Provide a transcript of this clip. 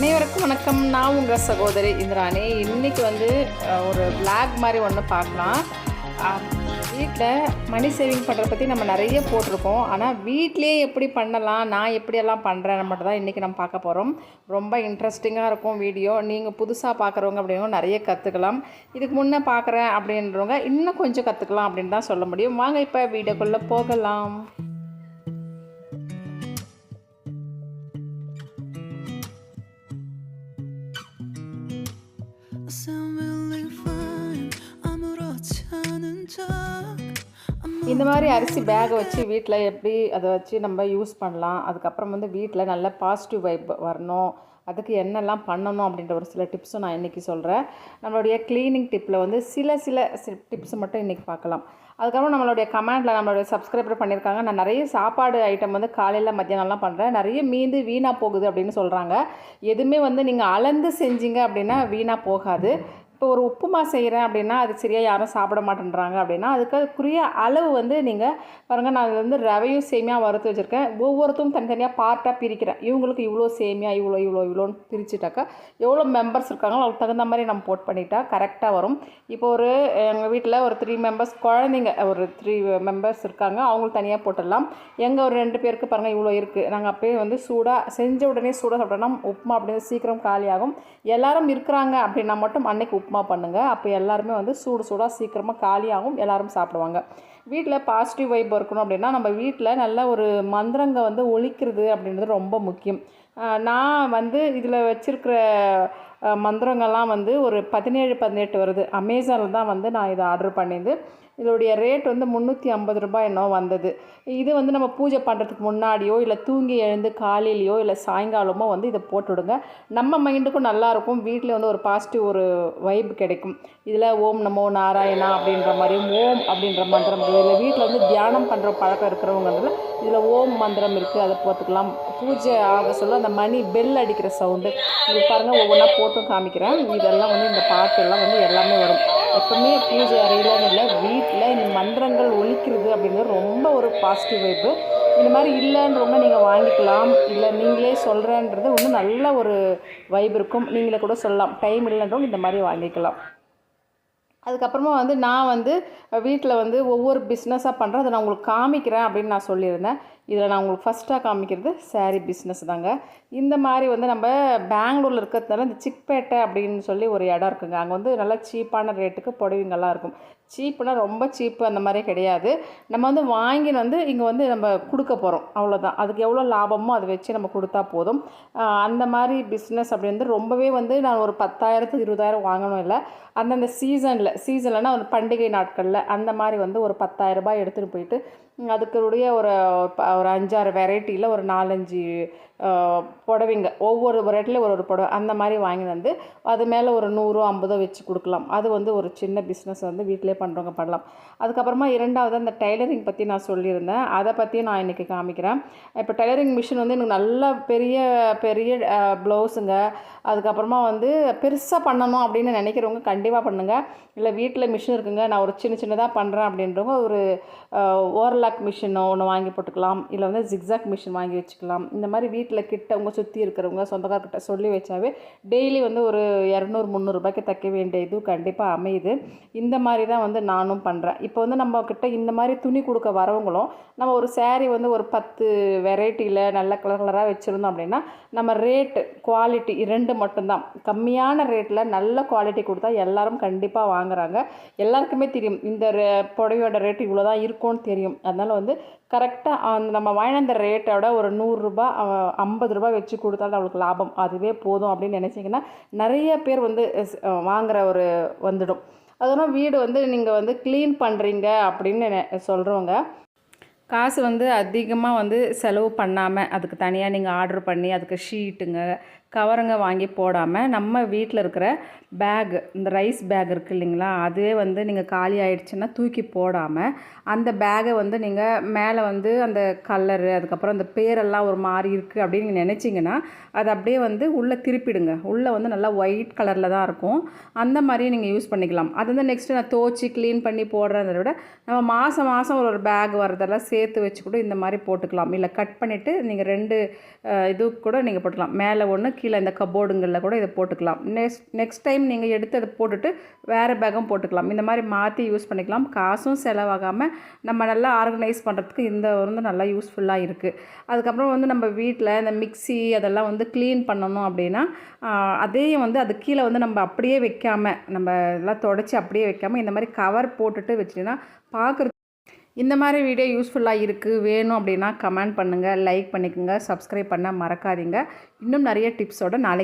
அனைவருக்கும் வணக்கம். நான் உங்கள் சகோதரி இந்திராணி. இன்றைக்கி வந்து ஒரு பிளாக் மாதிரி ஒன்று பார்க்கலாம். வீட்டில் மணி சேவிங் பண்ணுறத பற்றி நம்ம நிறைய போட்டிருக்கோம். ஆனால் வீட்டிலே எப்படி பண்ணலாம் நான் எப்படியெல்லாம் பண்ணுறேன் மட்டும் தான் இன்றைக்கி நம்ம பார்க்க போகிறோம் ரொம்ப இன்ட்ரெஸ்டிங்காக இருக்கும் வீடியோ நீங்கள் புதுசாக பார்க்குறவங்க அப்படின்னா நிறைய கற்றுக்கலாம் இதுக்கு முன்னே பார்க்குறேன் அப்படின்றவங்க இன்னும் கொஞ்சம் கற்றுக்கலாம் அப்படின்னு தான் சொல்ல முடியும். வாங்க இப்போ வீடியோக்குள்ளே போகலாம். இந்த மாதிரி அரிசி பேகை வச்சு வீட்டில் எப்படி அதை வச்சு நம்ம யூஸ் பண்ணலாம். அதுக்கப்புறம் வந்து வீட்டில் நல்ல பாசிட்டிவ் வைப் வரணும். அதுக்கு என்னெல்லாம் பண்ணணும் அப்படின்ற ஒரு சில டிப்ஸும் நான் இன்றைக்கி சொல்கிறேன் நம்மளுடைய க்ளீனிங் டிப்பில் வந்து சில சில டிப்ஸ் மட்டும் இன்றைக்கி பார்க்கலாம். அதுக்கப்புறம் நம்மளுடைய கமெண்டில் நம்மளுடைய சப்ஸ்கிரைபர் பண்ணியிருக்காங்க. நான் நிறைய சாப்பாடு ஐட்டம் வந்து காலையில் மத்தியானம்லாம் பண்ணுறேன் நிறைய மீந்து வீணாக போகுது அப்படின்னு சொல்கிறாங்க எதுவுமே வந்து நீங்கள் அளந்து செஞ்சீங்க அப்படின்னா வீணாக போகாது. இப்போ ஒரு உப்புமா செய்கிறேன் அப்படின்னா அது சரியாக யாரும் சாப்பிட மாட்டேன்றாங்க அப்படின்னா அதுக்குரிய அளவு வந்து நீங்கள் பாருங்கள் நான் வந்து ரவையும் சேமியாக வறுத்து வச்சுருக்கேன். ஒவ்வொருத்தரும் தனித்தனியாக பார்ட்டாக பிரிக்கிறேன். இவங்களுக்கு இவ்வளோ சேமியா இவ்வளோ இவ்வளோ இவ்வளோன்னு பிரிச்சுட்டாக்கா எவ்வளோ மெம்பர்ஸ் இருக்காங்களோ அவங்களுக்கு தகுந்த மாதிரி நம்ம போட் பண்ணிட்டா கரெக்டாக வரும். இப்போ ஒரு எங்கள் வீட்டில் ஒரு த்ரீ மெம்பர்ஸ் குழந்தைங்க ஒரு த்ரீ மெம்பர்ஸ் இருக்காங்க. அவங்களுக்கு தனியாக போட்டுடலாம். எங்கள் ஒரு ரெண்டு பேருக்கு பாருங்கள் இவ்வளோ இருக்குது நாங்கள் அப்பயே வந்து சூடாக செஞ்ச உடனே சூடாக சாப்பிட்டோம்னா உப்புமா அப்படின்னு சீக்கிரம் காலியாகும். எல்லாரும் இருக்கிறாங்க அப்படின்னா மட்டும் அன்னைக்கு உப்புமா பண்ணுங்கள் அப்போ எல்லாருமே வந்து சூடு சூடாக சீக்கிரமாக காலியாகவும் எல்லாரும் சாப்பிடுவாங்க. வீட்டில் பாசிட்டிவ் வைப் இருக்கணும் அப்படின்னா நம்ம வீட்டில் நல்ல ஒரு மந்திரங்க வந்து ஒழிக்கிறது அப்படின்றது ரொம்ப முக்கியம். நான் வந்து இதில் வச்சுருக்கிற மந்திரங்கள்லாம் வந்து ஒரு பதினேழு பதினெட்டு வருது. அமேசானில் தான் வந்து நான் இதை ஆர்டர் பண்ணியது இதோடைய ரேட் வந்து முந்நூற்றி ஐம்பது ரூபாய் என்ன வந்தது. இது வந்து நம்ம பூஜை பண்ணுறதுக்கு முன்னாடியோ இல்லை தூங்கி எழுந்து காலையிலையோ இல்லை சாயங்காலமோ வந்து இதை போட்டுவிடுங்க. நம்ம மைண்டுக்கும் நல்லாயிருக்கும் வீட்டில் வந்து ஒரு பாசிட்டிவ் ஒரு வைப் கிடைக்கும். இதில் ஓம் நமோ நாராயணா அப்படின்ற மாதிரியும் ஓம் அப்படின்ற மந்திரம் இதில் வீட்டில் வந்து தியானம் பண்ணுற பழக்கம் இருக்கிறவங்கிறதுல இதில் ஓம் மந்திரம் இருக்குது அதை போட்டுக்கலாம். பூஜை ஆக சொல்ல அந்த மணி பெல் அடிக்கிற சவுண்டு இது பாருங்கள் ஒவ்வொன்றா போட்டும் காமிக்கிறேன். இதெல்லாம் வந்து இந்த பாட்டெல்லாம் வந்து எல்லாமே வரும். எப்பவுமே பூஜை அறையிலன்னு இல்லை வீட்டில் இந்த மந்திரங்கள் ஒழிக்கிறது அப்படிங்கிறது ரொம்ப ஒரு பாசிட்டிவ் வைப்பு இந்த மாதிரி இல்லைன்றவங்க நீங்கள் வாங்கிக்கலாம். இல்லை நீங்களே சொல்கிறேன்றது இன்னும் நல்ல ஒரு வைப் இருக்கும். நீங்களே கூட சொல்லலாம். டைம் இல்லைன்றவங்க இந்த மாதிரி வாங்கிக்கலாம். அதுக்கப்புறமா வந்து நான் வந்து வீட்டில் வந்து ஒவ்வொரு பிஸ்னஸாக பண்ணுறேன் அதை நான் உங்களுக்கு காமிக்கிறேன் அப்படின்னு நான் சொல்லியிருந்தேன். இதில் நான் உங்களுக்கு ஃபஸ்ட்டாக காமிக்கிறது saree பிஸ்னஸ் தாங்க. இந்த மாதிரி வந்து நம்ம பெங்களூரில் இருக்கிறதுனால இந்த சிக்பேட்டை அப்படின்னு சொல்லி ஒரு இடம் இருக்குங்க. அங்கே வந்து நல்லா சீப்பான ரேட்டுக்கு புடவைங்கள்லாம் இருக்கும். சீப்புனா ரொம்ப சீப்பு அந்த மாதிரி கிடையாது. நம்ம வந்து வாங்கின்னு வந்து இங்கே வந்து நம்ம கொடுக்க போகிறோம் அவ்வளோதான் அதுக்கு எவ்வளோ லாபமோ அதை வச்சு நம்ம கொடுத்தா போதும். அந்த மாதிரி பிஸ்னஸ் அப்படி வந்து ரொம்பவே வந்து நான் ஒரு பத்தாயிரத்துக்கு இருபதாயிரம் வாங்கணும் இல்லை. அந்தந்த சீசனில் சீசன்லனா ஒரு பண்டிகை நாட்களில் அந்த மாதிரி வந்து ஒரு பத்தாயிரம் எடுத்துகிட்டு போயிட்டு அதுக்குடைய ஒரு ப- ஒரு அஞ்சாறு வெரைட்டியில் ஒரு நாலஞ்சு புடவைங்க. ஒவ்வொரு வெரைட்டியில் ஒரு ஒரு புடவை அந்த மாதிரி வாங்கி வந்து அது மேலே ஒரு நூறோ ஐம்பதோ வச்சு கொடுக்கலாம். அது வந்து ஒரு சின்ன பிஸ்னஸ் வந்து வீட்டிலே பண்ணுறவங்க பண்ணலாம். அதுக்கப்புறமா இரண்டாவது அந்த டைலரிங் பற்றி நான் சொல்லியிருந்தேன். அதை பற்றியும் நான் இன்றைக்கி காமிக்கிறேன். இப்போ டைலரிங் மிஷின் வந்து எனக்கு நல்ல பெரிய பெரிய ப்ளவுஸுங்க அதுக்கப்புறமா வந்து பெருசாக பண்ணணும் அப்படின்னு நினைக்கிறவங்க கண்டிப்பாக பண்ணுங்கள் இல்லை வீட்டில் மிஷின் இருக்குங்க. நான் ஒரு சின்ன சின்னதாக பண்ணுறேன் அப்படின்றவங்க ஒரு ஓவர்லாக் மிஷினோ ஒன்று வாங்கி போட்டுக்கலாம். இல்லை வந்து ஜிக்ஸாக் மிஷின் வாங்கி வச்சுக்கலாம். இந்த மாதிரி வீட்டில் கிட்ட உங்கள் சுற்றி இருக்கிறவங்க சொந்தக்காரர்கிட்ட சொல்லி வச்சாவே டெய்லி வந்து ஒரு இரநூறு முந்நூறுபாய்க்கு தைக்க வேண்டிய இது கண்டிப்பாக அமையுது. இந்த மாதிரி தான் வந்து நானும் பண்ணுறேன் இப்போ வந்து நம்ம கிட்ட இந்த மாதிரி துணி கொடுக்க வரவங்களும் நம்ம ஒரு சேரீ வந்து ஒரு பத்து வெரைட்டியில் நல்ல கலர் கலராக வச்சுருந்தோம் அப்படின்னா நம்ம ரேட்டு குவாலிட்டி இரண்டு மட்டும்தான். கம்மியான ரேட்டில் நல்ல குவாலிட்டி கொடுத்தா எல்லாரும் கண்டிப்பாக வாங்குறாங்க. எல்லாருக்குமே தெரியும் இந்த ரே- புடவையோட ரேட் இவ்வளோ தான் இருக்கும்னு தெரியும். அதனால் வந்து கரெக்டாக அந்த நம்ம வாங்கின அந்த ரேட்டோட ஒரு நூறுரூபா ஐம்பது ரூபா வச்சு கொடுத்தாலும் அவளுக்கு லாபம். அதுவே போதும் அப்படின்னு நினச்சிங்கன்னா நிறைய பேர் வந்து வாங்குகிற வாங்குற ஒரு வந்துடும். அதனால் வீடு வந்து நீங்கள் வந்து க்ளீன் பண்ணுறீங்க அப்படின்னு நெ- சொல்கிறவங்க காசு வந்து அதிகமாக வந்து செலவு பண்ணாமல் அதுக்கு தனியாக நீங்கள் ஆர்டர் பண்ணி அதுக்கு ஷீட்டுங்க கவருங்க வாங்கி போடாமல் நம்ம வீட்டில் இருக்கிற பேக் இந்த ரைஸ் பேக் இருக்குது இல்லைங்களா அதுவே வந்து நீங்கள் காலி ஆயிடுச்சுன்னா தூக்கி போடாமல் அந்த பேகை வந்து நீங்கள் மேலே வந்து அந்த கலரு அதுக்கப்புறம் அந்த பேரெல்லாம் ஒரு மாதிரி இருக்குது அப்படின்னு நீங்கள் நினச்சிங்கன்னா அது அப்படியே வந்து உள்ளே திருப்பிடுங்க. உள்ளே வந்து நல்லா ஒயிட் கலரில் தான் இருக்கும். அந்த மாதிரியே நீங்கள் யூஸ் பண்ணிக்கலாம். அது வந்து நெக்ஸ்ட்டு நான் தோச்சி க்ளீன் பண்ணி போடுறத விட நம்ம மாதம் மாதம் ஒரு ஒரு பேக் வரதெல்லாம் சேர்த்து வச்சு கூட இந்த மாதிரி போட்டுக்கலாம். இல்லை கட் பண்ணிவிட்டு நீங்கள் ரெண்டு இது கூட நீங்கள் போட்டுக்கலாம். மேலே ஒன்று கீழே இந்த கபோர்டுங்களில் கூட இதை போட்டுக்கலாம். நெக்ஸ்ட் நெக்ஸ்ட் டைம் நீங்கள் எடுத்து அதை போட்டுட்டு வேறு பேக்கும் போட்டுக்கலாம். இந்த மாதிரி மாற்றி யூஸ் பண்ணிக்கலாம். காசும் செலவாகாமல் நம்ம நல்லா ஆர்கனைஸ் பண்ணுறதுக்கு இந்த வந்து நல்லா யூஸ்ஃபுல்லாக இருக்குது அதுக்கப்புறம் வந்து நம்ம வீட்டில் இந்த மிக்ஸி அதெல்லாம் வந்து க்ளீன் பண்ணணும் அப்படின்னா அதையும் வந்து அது கீழே வந்து நம்ம அப்படியே வைக்காமல் நம்ம எல்லாம் தொடச்சி அப்படியே வைக்காமல் இந்த மாதிரி கவர் போட்டுட்டு வச்சிட்டிங்கன்னா பார்க்குறது இந்த மாதிரி வீடியோ யூஸ்ஃபுல்லாக இருக்குது வேணும் அப்படின்னா கமெண்ட் பண்ணுங்கள் லைக் பண்ணிக்கோங்க சப்ஸ்கிரைப் பண்ண மறக்காதீங்க. இன்னும் நிறைய டிப்ஸோட நாளைக்கு